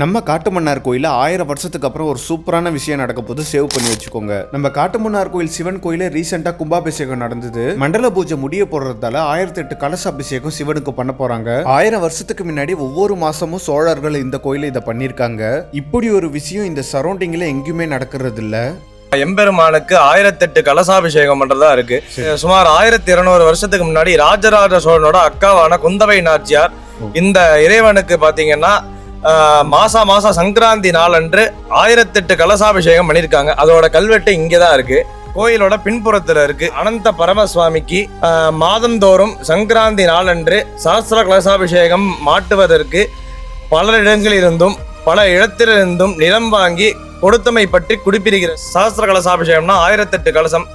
நம்ம காட்டுமன்னார் கோயில ஆயிரம் வருஷத்துக்கு அப்புறம் ஒரு சூப்பரான விஷயம் நடக்க போது சேவ் பண்ணி வச்சுக்கோங்க. நம்ம காட்டுமன்னார் கோயில் சிவன் கோயில ரீசெண்டா கும்பாபிஷேகம் நடந்தது. மண்டல பூஜை முடிய போடுறதால ஆயிரத்தி எட்டு கலச அபிஷேகம் சிவனுக்கு பண்ண போறாங்க. ஆயிரம் வருஷத்துக்கு முன்னாடி ஒவ்வொரு மாசமும் சோழர்கள் இந்த கோயில இதை பண்ணிருக்காங்க இப்படி ஒரு விஷயம் இந்த சரௌண்டிங்ல எங்கேயுமே நடக்கிறது இல்ல எம்பெருமானுக்கு ஆயிரத்தெட்டு கலசாபிஷேகம் பண்றதா இருக்கு. சுமார் ஆயிரத்தி இருநூறு வருஷத்துக்கு முன்னாடி ராஜராஜ சோழனோட அக்காவான குந்தவை நாச்சியார் இந்த இறைவனுக்கு பாத்தீங்கன்னா மாசா மாசம் சங்கராந்தி நாளன்று ஆயிரத்தெட்டு கலசாபிஷேகம் பண்ணியிருக்காங்க. அதோட கல்வெட்டு இங்கே தான் இருக்கு. கோயிலோட பின்புறத்துல இருக்கு. அனந்த பரமசுவாமிக்கு மாதந்தோறும் சங்கராந்தி நாளன்று சாஸ்திர கலசாபிஷேகம் மாட்டுவதற்கு பல இடங்களிலிருந்தும் பல இடத்திலிருந்தும் நிலம் வாங்கி கொடுத்தமை பற்றி குடிப்பிரிக்கிற சாஸ்திர கலசாபிஷேகம்னா ஆயிரத்தெட்டு கலசம்.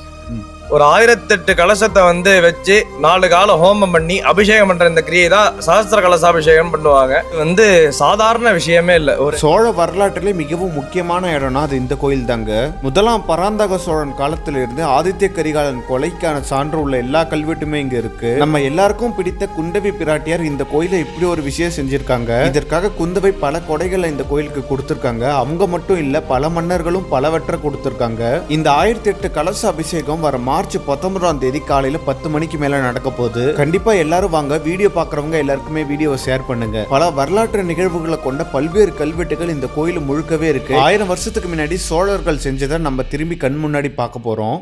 ஒரு ஆயிரத்தெட்டு கலசத்தை வந்து வச்சு நாலு காலம் ஹோமம் பண்ணி அபிஷேகம் பண்ற இந்த கிரியை தான் சஹஸ்ர கலசாபிஷேகம் பண்ணுவாங்க. வந்து சாதாரண விஷயமே இல்லை. ஒரு சோழ வரலாற்றிலே மிகவும் முக்கியமான இடம்னா அது இந்த கோயில் தாங்க. முதலாம் பராந்தக சோழன் காலத்துல இருந்து ஆதித்ய கரிகாலன் கொலைக்கான சான்று உள்ள எல்லா கல்வெட்டுமே இங்க இருக்கு. நம்ம எல்லாருக்கும் பிடித்த குந்தவி பிராட்டியார் இந்த கோயில இப்படி ஒரு விஷயம் செஞ்சிருக்காங்க. இதற்காக குந்தவை பல கொடைகளை இந்த கோயிலுக்கு கொடுத்திருக்காங்க. அவங்க மட்டும் இல்ல பல மன்னர்களும் பலவற்றை கொடுத்திருக்காங்க. இந்த ஆயிரத்தி எட்டு கலச அபிஷேகம் வர மார்ச் பத்தொன்பதாம் தேதி காலையில பத்து மணிக்கு மேல நடக்க போகுது. கண்டிப்பா எல்லாரும் வாங்க வீடியோ பாக்குறவங்க எல்லாருக்குமே வீடியோவை ஷேர் பண்ணுங்க. பல வரலாற்று நிகழ்வுகளை கொண்ட பல்வேறு கல்வெட்டுகள் இந்த கோயில் முழுக்கவே இருக்கு. ஆயிரம் வருஷத்துக்கு முன்னாடி சோழர்கள் செஞ்சதை நம்ம திரும்பி கண் முன்னாடி பார்க்க போறோம்.